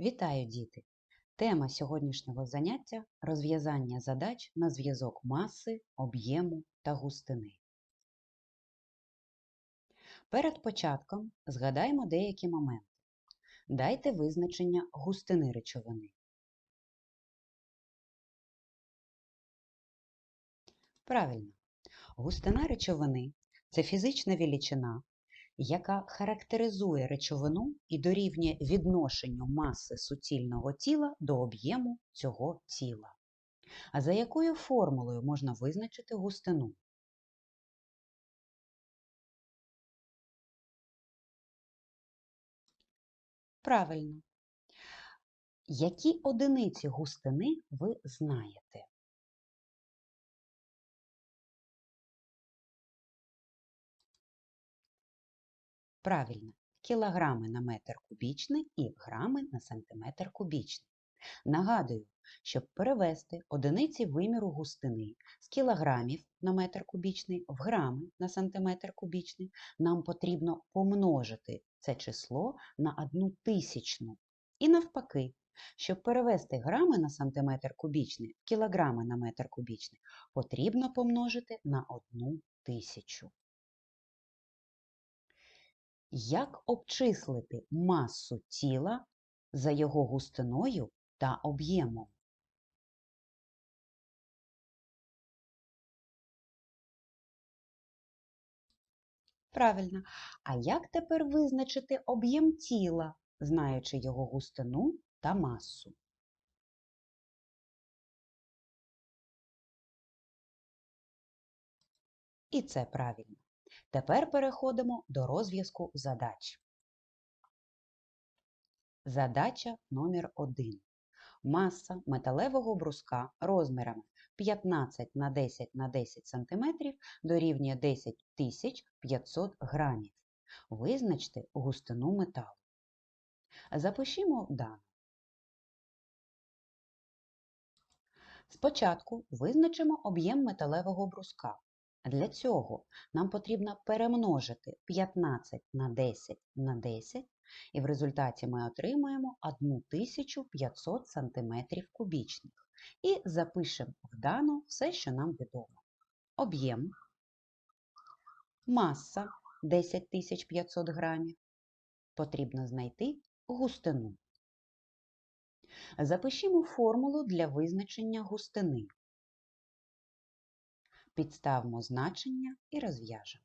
Вітаю, діти! Тема сьогоднішнього заняття розв'язання задач на зв'язок маси, об'єму та густини. Перед початком згадаємо деякі моменти. Дайте визначення густини речовини. Правильно, густина речовини це фізична величина, яка характеризує речовину і дорівнює відношенню маси суцільного тіла до об'єму цього тіла. А за якою формулою можна визначити густину? Правильно. Які одиниці густини ви знаєте? Правильно, кілограми на метр кубічний і грами на сантиметр кубічний. Нагадую, щоб перевести одиниці виміру густини з кілограмів на метр кубічний в грами на сантиметр кубічний, нам потрібно помножити це число на одну тисячну. І навпаки, щоб перевести грами на сантиметр кубічний в кілограми на метр кубічний, потрібно помножити на одну тисячу. Як обчислити масу тіла за його густиною та об'ємом? Правильно. А як тепер визначити об'єм тіла, знаючи його густину та масу? І це правильно. Тепер переходимо до розв'язку задач. Задача номер 1 Маса металевого бруска розмірами 15 на 10 на 10 см дорівнює 10 500 грамів. Визначте густину металу. Запишімо дану. Спочатку визначимо об'єм металевого бруска. Для цього нам потрібно перемножити 15 на 10 на 10, і в результаті ми отримаємо 1500 см кубічних. І запишемо в дану все, що нам відомо. Об'єм, маса 10500 грамів. Потрібно знайти густину. Запишімо формулу для визначення густини. Підставимо значення і розв'яжемо.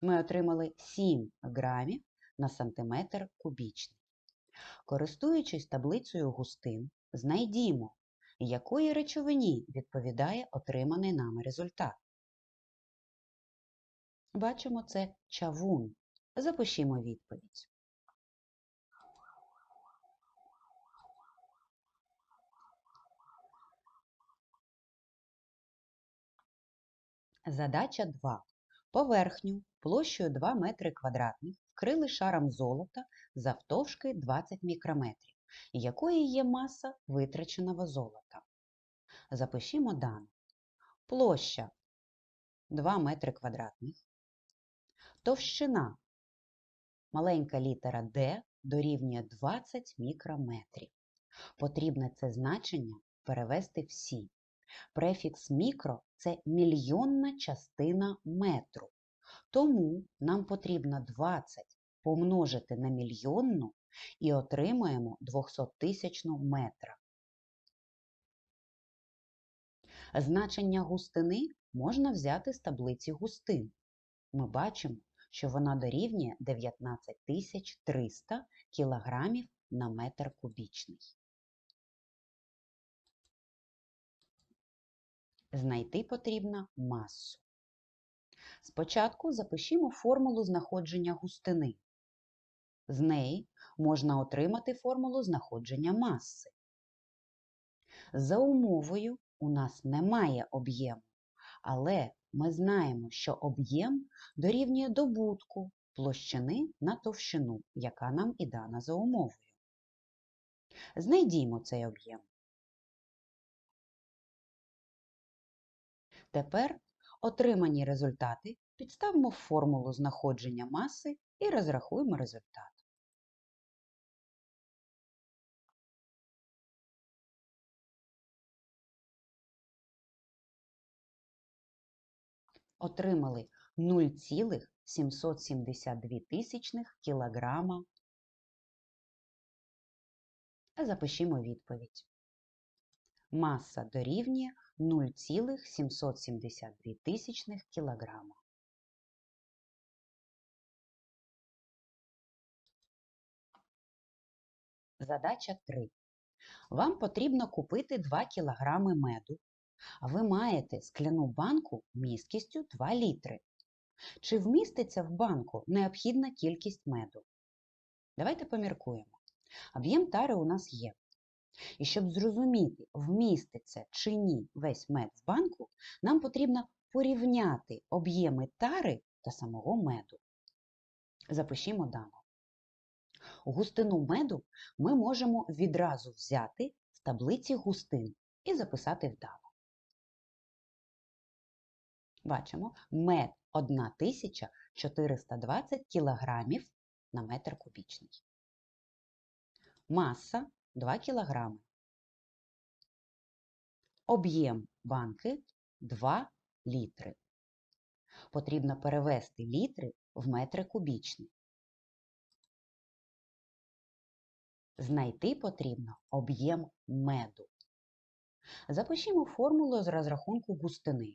Ми отримали 7 грамів на сантиметр кубічний. Користуючись таблицею густин, знайдімо, якої речовині відповідає отриманий нами результат. Бачимо це чавун. Запишімо відповідь. Задача 2. Поверхню площею 2 метри квадратних вкрили шаром золота завтовшки 20 мікрометрів, якої є маса витраченого золота. Запишімо дану. Площа 2 метри квадратних. Товщина маленька літера D дорівнює 20 мікрометрів. Потрібне це значення перевести всі. Префікс мікро це мільйонна частина метру. Тому нам потрібно 20 помножити на мільйонну і отримаємо 200-тисячну метра. Значення густини можна взяти з таблиці густин. Ми бачимо, що вона дорівнює 19300 кг на метр кубічний. Знайти потрібно масу. Спочатку запишімо формулу знаходження густини. З неї можна отримати формулу знаходження маси. За умовою у нас немає об'єму, але ми знаємо, що об'єм дорівнює добутку площини на товщину, яка нам і дана за умовою. Знайдімо цей об'єм. Тепер отримані результати підставимо в формулу знаходження маси і розрахуємо результат. Отримали 0,772 тисячних кілограма. Запишімо відповідь. Маса дорівнює 0,772 тисячних кілограма. Задача 3. Вам потрібно купити 2 кг меду, а ви маєте скляну банку місткістю 2 літри. Чи вміститься в банку необхідна кількість меду? Давайте поміркуємо. Об'єм тари у нас є. І щоб зрозуміти, вміститься чи ні весь мед в банку, нам потрібно порівняти об'єми тари та самого меду. Запишімо дану. Густину меду ми можемо відразу взяти з таблиці густин і записати в дану. Бачимо, мед 1420 кг на метр кубічний. Маса 2 кг. Об'єм банки 2 літри. Потрібно перевести літри в метри кубічні. Знайти потрібно об'єм меду. Запишімо формулу з розрахунку густини,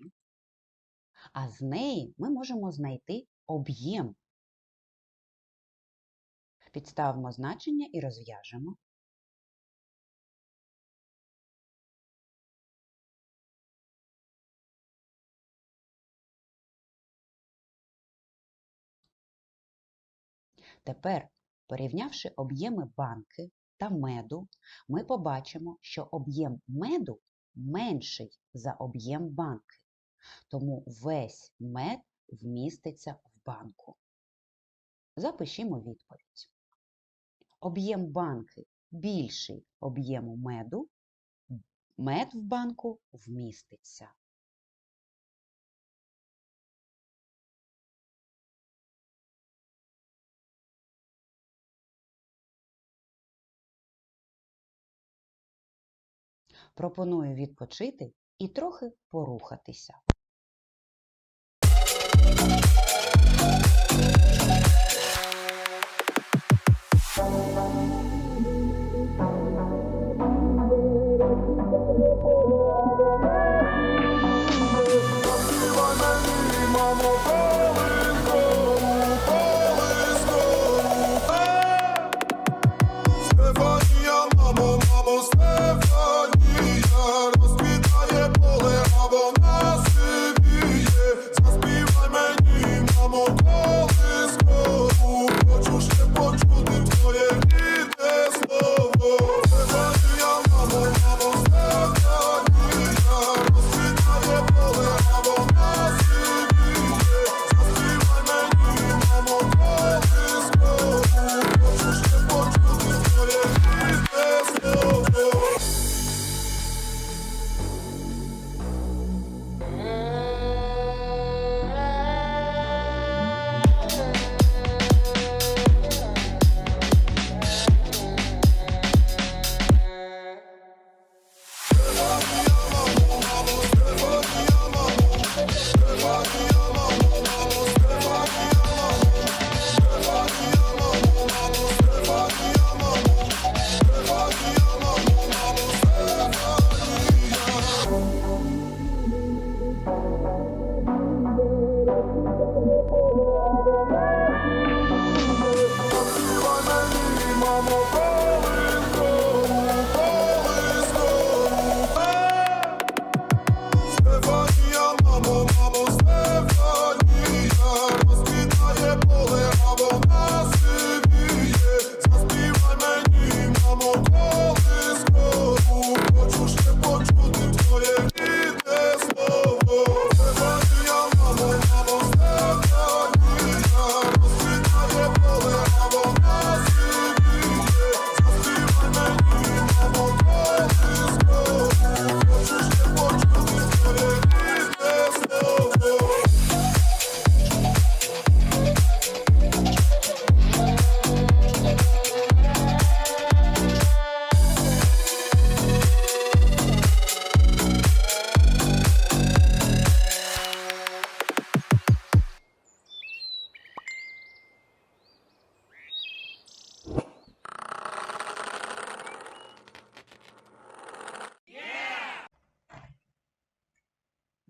а з неї ми можемо знайти об'єм. Підставимо значення і розв'яжемо. Тепер, порівнявши об'єми банки та меду, ми побачимо, що об'єм меду менший за об'єм банки. Тому весь мед вміститься в банку. Запишімо відповідь. Об'єм банки більший об'єму меду, мед в банку вміститься. Пропоную відпочити і трохи порухатися.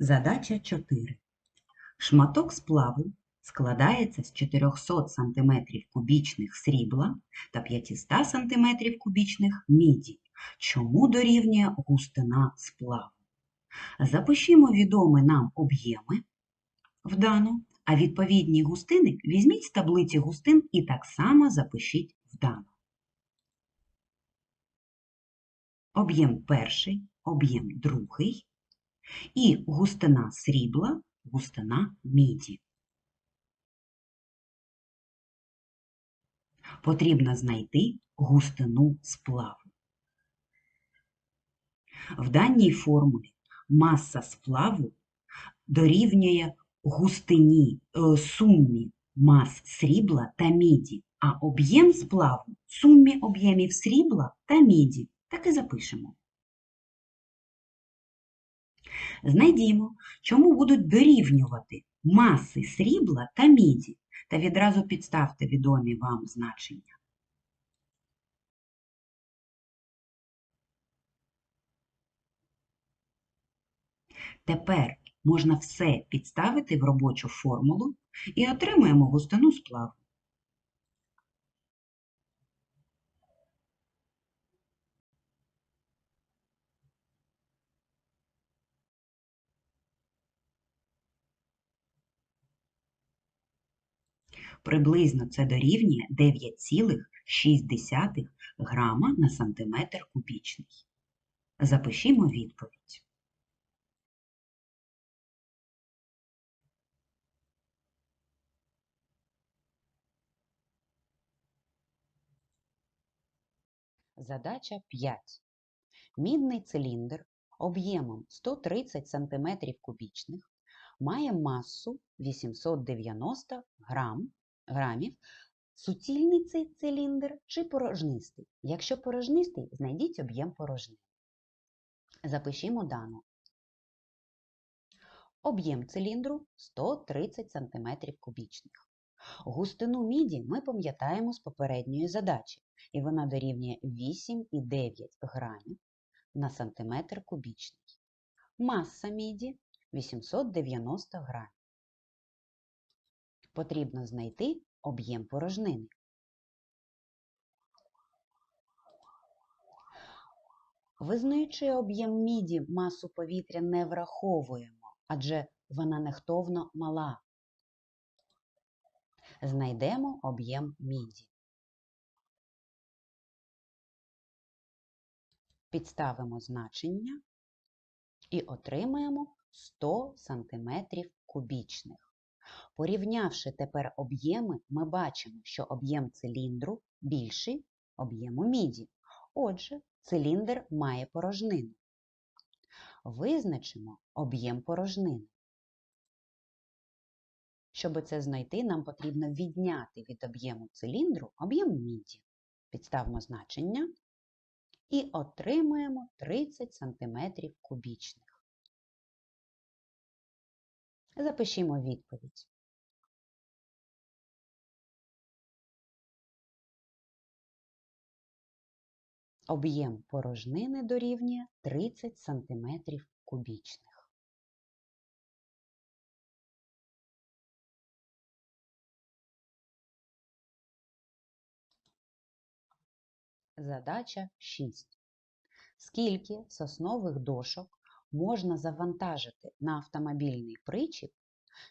Задача 4. Шматок сплаву складається з 400 см кубічних срібла та 500 см кубічних міді. Чому дорівнює густина сплаву? Запишімо відомі нам об'єми в дану, а відповідні густини візьміть з таблиці густин і так само запишіть в дану. Об'єм перший, об'єм другий і густина срібла, густина міді. Потрібно знайти густину сплаву. В даній формулі маса сплаву дорівнює густині е, сумі мас срібла та міді, а об'єм сплаву сумі об'ємів срібла та міді. Так і запишемо. Знайдімо, чому будуть дорівнювати маси срібла та міді, та відразу підставте відомі вам значення. Тепер можна все підставити в робочу формулу і отримаємо густину сплаву. Приблизно це дорівнює 9,6 грама на сантиметр кубічний. Запишімо відповідь. Задача 5. Мідний циліндр об'ємом 130 см кубічних має масу 890 грам, грамів. Суцільний цей циліндр чи порожнистий? Якщо порожнистий, знайдіть об'єм порожнини. Запишімо дану. Об'єм циліндру 130 см кубічних. Густину міді ми пам'ятаємо з попередньої задачі, і вона дорівнює 8,9 грамів на сантиметр кубічний. Маса міді 890 грамів. Потрібно знайти об'єм порожнини. Визнаючи об'єм міді, масу повітря не враховуємо, адже вона нехтовно мала. Знайдемо об'єм міді. Підставимо значення і отримаємо 100 см кубічних. Порівнявши тепер об'єми, ми бачимо, що об'єм циліндру більший об'єму міді. Отже, циліндр має порожнину. Визначимо об'єм порожнини. Щоб це знайти, нам потрібно відняти від об'єму циліндру об'єм міді. Підставимо значення і отримуємо 30 см кубічних. Запишімо відповідь. Об'єм порожнини дорівнює 30 см кубічних. Задача 6. Скільки соснових дошок можна завантажити на автомобільний причіп,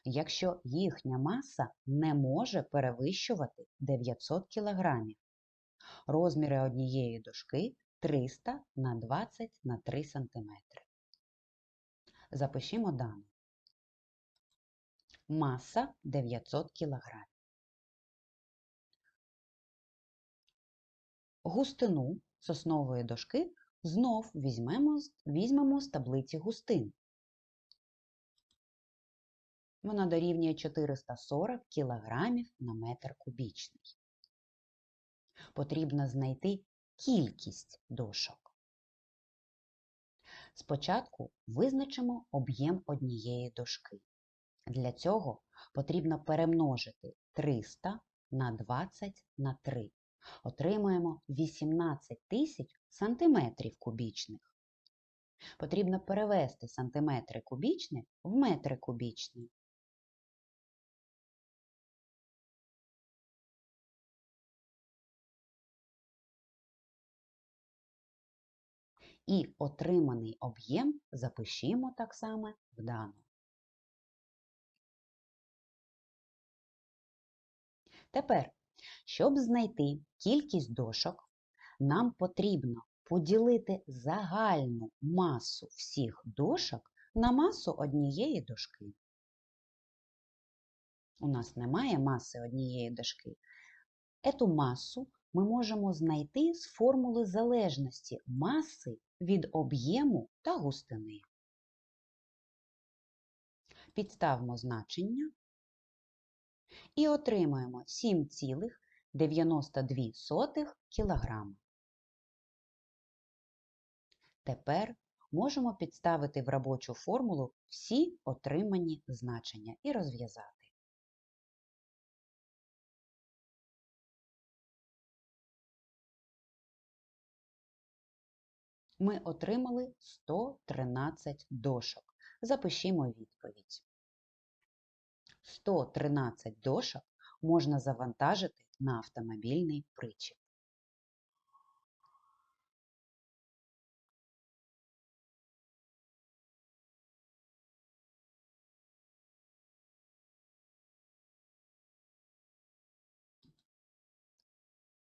якщо їхня маса не може перевищувати 900 кг? Розміри однієї дошки 300 на 20 на 3 см. Запишімо дані. Маса 900 кг. Густину соснової дошки знов візьмемо, візьмемо з таблиці густин. Вона дорівнює 440 кг на метр кубічний. Потрібно знайти кількість дошок. Спочатку визначимо об'єм однієї дошки. Для цього потрібно перемножити 300 на 20 на 3. Отримаємо 18 тисяч сантиметрів кубічних. Потрібно перевести сантиметри кубічні в метри кубічні. І отриманий об'єм запишімо так само в дану. Тепер, щоб знайти кількість дошок, нам потрібно поділити загальну масу всіх дошок на масу однієї дошки. У нас немає маси однієї дошки. Ету масу ми можемо знайти з формули залежності маси від об'єму та густини. Підставимо значення і отримаємо 7,92 кг. Тепер можемо підставити в робочу формулу всі отримані значення і розв'язати. Ми отримали 113 дошок. Запишімо відповідь. 113 дошок можна завантажити на автомобільний причіп.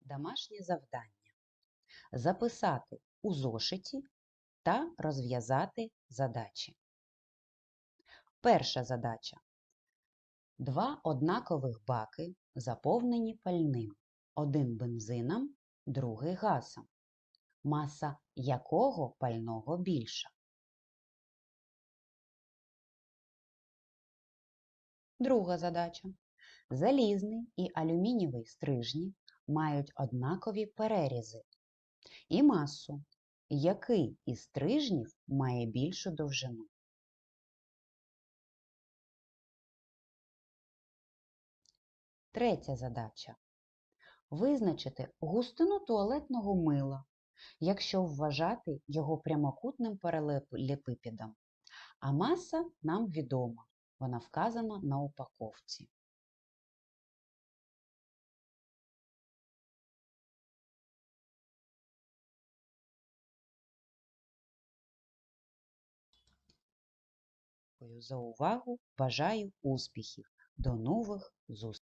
Домашнє завдання. Записати у зошиті та розв'язати задачі. Перша задача. Два однакових баки заповнені пальним. Один бензином, другий газом. Маса якого пального більша? Друга задача. Залізний і алюмінієвий стрижні мають однакові перерізи і масу, який із стрижнів має більшу довжину. Третя задача. Визначити густину туалетного мила, якщо вважати його прямокутним паралелепіпедом. А маса нам відома, вона вказана на упаковці. Дякую за увагу. Бажаю успіхів. До нових зустрічей!